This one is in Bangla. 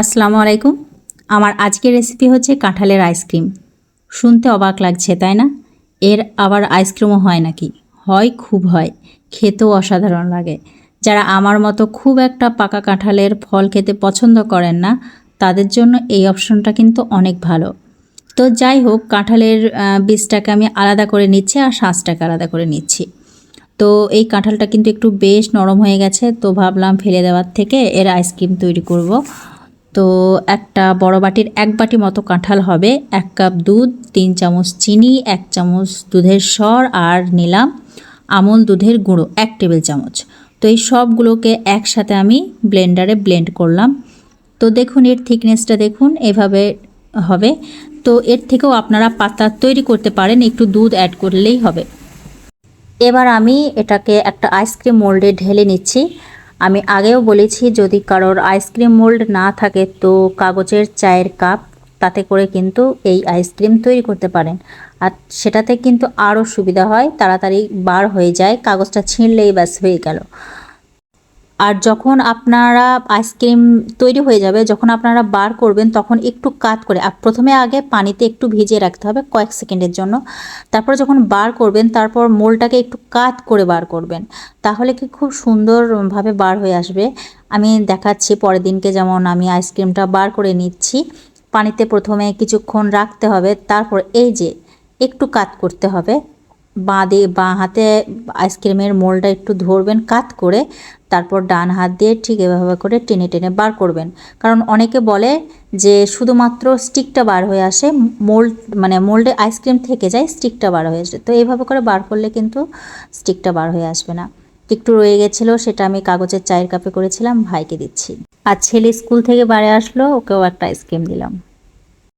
আসসালামু আলাইকুম। আমার আজকের রেসিপি হচ্ছে কাঁঠালের আইসক্রিম শুনতে অবাক লাগছে, তাই না? এর আবার আইসক্রিমও হয় নাকি? হয়, খুব হয়। খেতেও অসাধারণ লাগে। যারা আমার মতো খুব একটা পাকা কাঁঠালের ফল খেতে পছন্দ করেন না, তাদের জন্য এই অপশনটা কিন্তু অনেক ভালো। তো যাই হোক, কাঁঠালের বীজটাকে আমি আলাদা করে নিচ্ছি আর শাঁসটাকে আলাদা করে নিচ্ছি। তো এই কাঁঠালটা কিন্তু একটু বেশ নরম হয়ে গেছে, তো ভাবলাম ফেলে দেওয়ার থেকে এর আইসক্রিম তৈরি করব। তো একটা বড় বাটির এক বাটি মতো কাঁঠাল হবে, এক কাপ দুধ, তিন চামচ চিনি, এক চামচ দুধের সর আর নিলাম আমল দুধের গুঁড়ো, এক টেবিল চামচ। তো এই সবগুলোকে একসাথে আমি ব্লেন্ডারে ব্লেন্ড করলাম। তো দেখুন, এর থিকনেসটা দেখুন, এভাবে হবে। তো এর থেকেও আপনারা পাতা তৈরি করতে পারেন, একটু দুধ অ্যাড করলেই হবে। এবার আমি এটাকে একটা আইসক্রিম মোল্ডে ঢেলে নিচ্ছি। আমি আগেও বলেছি, যদি কারোর আইসক্রিম মোল্ড না থাকে, তো কাগজের চায়ের কাপ, তাতে করে কিন্তু এই আইসক্রিম তৈরি করতে পারেন। আর সেটাতে কিন্তু আরও সুবিধা হয়, তাড়াতাড়ি বার হয়ে যায়, কাগজটা ছিঁড়লেই ব্যাস হয়ে গেল। আর যখন আপনারা আইসক্রিম তৈরি হয়ে যাবে, যখন আপনারা বার করবেন, তখন একটু কাত করে প্রথমে আগে পানিতে একটু ভিজিয়ে রাখতে হবে কয়েক সেকেন্ডের জন্য। তারপর যখন বার করবেন, তারপর মোলটাকে একটু কাত করে বার করবেন। তাহলে কি খুব সুন্দরভাবে বার হয়ে আসবে। আমি দেখাচ্ছি পরের দিনকে যেমন আমি আইসক্রিমটা বার করে নিচ্ছি। পানিতে প্রথমে কিছুক্ষণ রাখতে হবে, তারপর এই যে একটু কাত করতে হবে। বাঁ দিয়ে বাঁ হাতে আইসক্রিমের মোলটা একটু ধরবেন, কাত করে তারপর ডান হাত দিয়ে ঠিক এভাবে করে টেনে টেনে বার করবেন। কারণ অনেকে বলে যে শুধুমাত্র স্টিকটা বার হয়ে আসে মোল্ড মানে মোল্ডে আইসক্রিম থেকে যায় স্টিকটা বার হয়ে আসে। তো এইভাবে করে বার করলে কিন্তু স্টিকটা বার হয়ে আসবে না। একটু রয়ে গেছিল, সেটা আমি কাগজের চায়ের কাপে করেছিলাম, ভাইকে দিচ্ছি। আর ছেলে স্কুল থেকে বাড়ি আসলো, ওকেও একটা আইসক্রিম দিলাম।